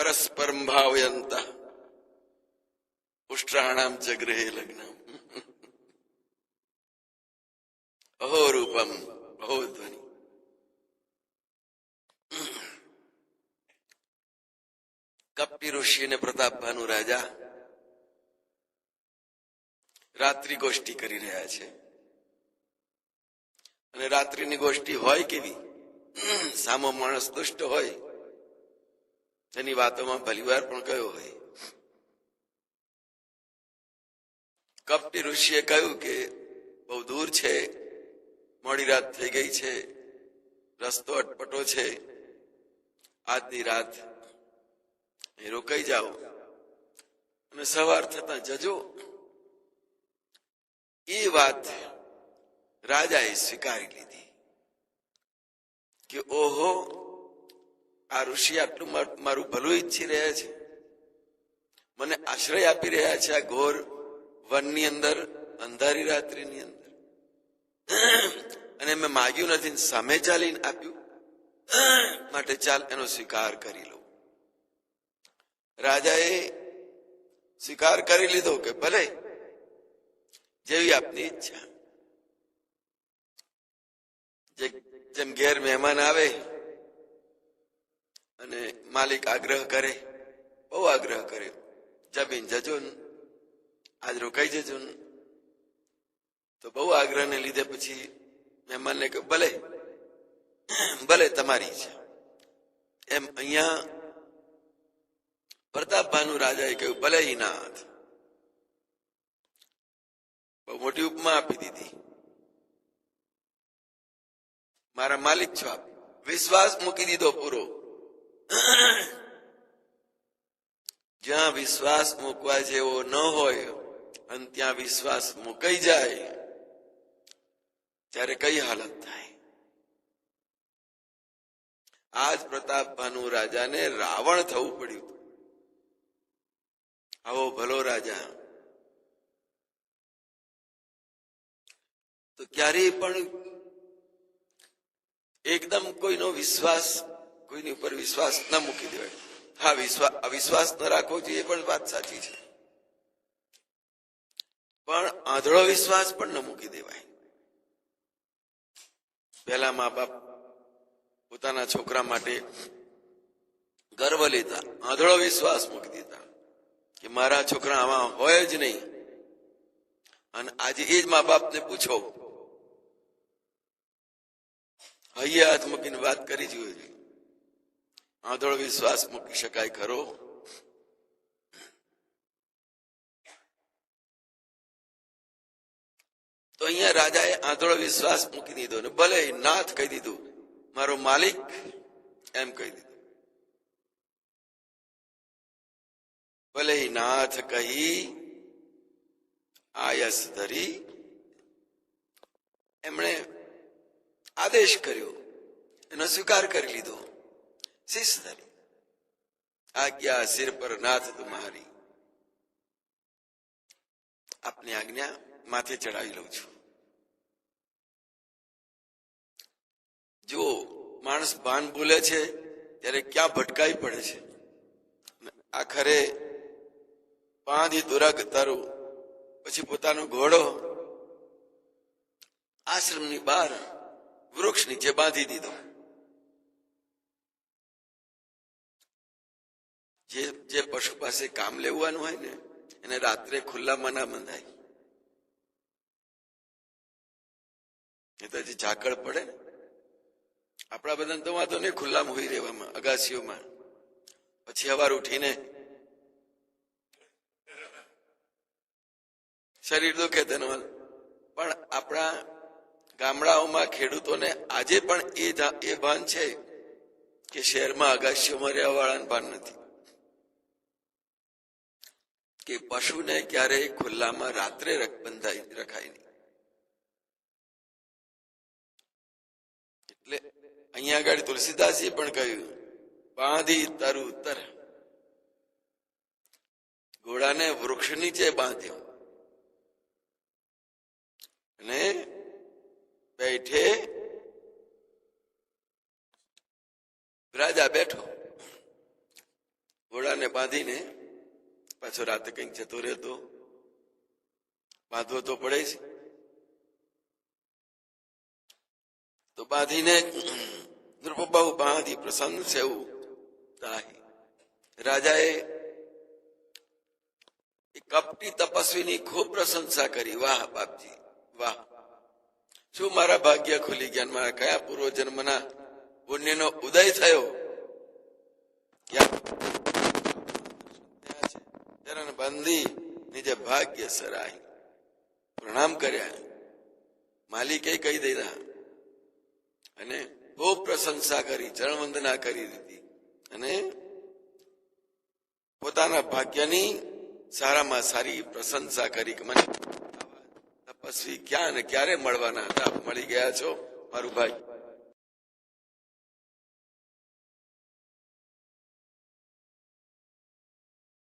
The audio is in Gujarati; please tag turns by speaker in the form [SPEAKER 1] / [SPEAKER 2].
[SPEAKER 1] પરસ્પરમ ભાવયંતા ઉષ્ટ્રાણામ ગૃહે લગ્ન અહો રૂપમ અહો ધ્વનિ કપી ઋષિ અને પ્રતાપભાનુ રાજા રાત્રિ ગોષ્ઠી કરી રહ્યા છે અને રાત્રિની ગોષ્ઠી હોય કેવી? સામો માણસ દુષ્ટ હોય તેની વાતોમાં ભલીવાર પણ કયો હોય. કપટી ઋષિએ કહ્યું કે બહુ દૂર છે, મોડી રાત થઈ ગઈ છે, રસ્તો અટપટો છે, આજની રાત એ રોકાઈ જાઓ અને સવાર થતા જજો. એ વાત રાજાએ સ્વીકારી લીધી કે ઓહો આ ઋષિ આટલું મારું ભલું ઈચ્છી રહ્યા છે. મને આશ્રય આપી રહ્યા છે આ ઘોર વનની અંદર, અંધારી રાત્રિની અંદર. અને મેં માગ્યું નથી, સામે ચાલીને આપ્યું. માટે ચાલ, એનો સ્વીકાર કરી લઉં. રાજાએ સ્વીકાર કરી લીધો કે ભલે, જેવી આપની ઈચ્છા. જેમ ઘેર મહેમાન આવે માલિક આગ્રહ કરે, બહુ આગ્રહ કરે. જમીન જજો ને, આજ રોકાઈ જજો ને. તો બહુ આગ્રહને લીધે પછી મહેમાનને કહ્યું, ભલે ભલે તમારી છે. એમ અહીંયા પ્રતાપભાનુ રાજાએ કહ્યું, ભલે હિ નાથ. બહુ મોટી ઉપમા આપી દીધી. મારા માલિક છો આપ. વિશ્વાસ મૂકી દીધો પૂરો. જ્યાં વિશ્વાસ મૂકવા જેવો ન હોય અને ત્યાં વિશ્વાસ મુકાઈ જાય, ત્યારે કઈ હાલત થાય? આજ પ્રતાપ ભાનુ રાજાને રાવણ થવું પડ્યું આવો ભલો રાજા. તો ક્યારેય પણ એકદમ કોઈનો વિશ્વાસ કોઈની ઉપર વિશ્વાસ ન મૂકી દેવાય. હા વિશ્વાસ વિશ્વાસ ન રાખવો જોઈએ પણ વાત સાચી છે. પણ આંધળો વિશ્વાસ પણ ન મૂકી દેવાય. પહેલા મા બાપ પોતાના છોકરા માટે ગર્વ લેતા, આંધળો વિશ્વાસ મૂકી દેતા કે મારા છોકરા આમાં હોય જ નહીં. અને આજે એ જ મા બાપને પૂછો. હૈયા હાથ મૂકીને વાત કરી જોઈએ આંધળો વિશ્વાસ મૂકી શકાય ખરો? તો અહીંયા રાજાએ આંધળો વિશ્વાસ મૂકી દીધો ને ભલે નાથ કહી દીધું, મારો માલિક એમ કહી દીધું. ભલે નાથ કહી આયસ ધરી, એમણે આદેશ કર્યો, એનો સ્વીકાર કરી લીધો. શિસ્ત ધરી આજ્ઞા સિર પર નાથ તુમ્હારી આપની આજ્ઞા માથે ચડાવી લઉં છું. જો માણસ ભાન ભૂલે છે, ત્યારે ક્યાં ભટકાઈ પડે છે? આખરે પાંધી દુરાગ તારું પછી પોતાનો ઘોડો, આશ્રમની બહાર વૃક્ષ નીચે બાંધી દીધો. જે જે પશુ પાસે કામ લેવાનું હોય ને, એને રાત્રે ખુલ્લામાં ના બંધાય એ તો હજી ઝાકળ પડે. આપણા બધાને તો વાંધો નહીં, ખુલ્લામાં હોઈ રહેવામાં, અગાસીઓમાં પછી સવાર ઉઠીને શરીર દુખે તેનો. પણ આપણા ગામડાઓમાં ખેડૂતોને આજે પણ એ ભાન છે કે શહેરમાં અગાસીઓમાં રહેવા વાળાને ભાન નથી કે પશુને ક્યારેય ખુલ્લામાં રાત્રે બંધાઈ, રખાય નહીં. એટલે અહીંયા આગળ તુલસીદાસજી પણ કહ્યું, બાંધી તરુ તર. ઘોડાને વૃક્ષ નીચે બાંધ્યો. અને બેઠે રાજા બેઠો. ઘોડાને બાંધીને પાછો રાતે કંઈક જતો રહેતો. બાંધવો તો પડે છે તો બાંધીને નૃપબાહુ બાંધી પ્રસન્ન સેવું તાહી રાજાએ કપટી તપસ્વીની ખૂબ પ્રશંસા કરી. વાહ બાપજી, વાહ. શું મારા ભાગ્ય ખુલી ગયા મારા કયા પૂર્વ જન્મના પુણ્યનો ઉદય થયો? ચરણ બંધી નિજ ભાગ્ય સરાહી. પ્રણામ કર્યા. માલિકે કહી દીધા. અને બહુ પ્રશંસા કરી ચરણ વંદના કરી દીધી. અને પોતાના ભાગ્યની સારામાં સારી પ્રશંસા કરી કે મને તપસ્વી ક્યાં અને ક્યારે મળવાના હતા? મળી ગયા છો? મારું ભાઈ.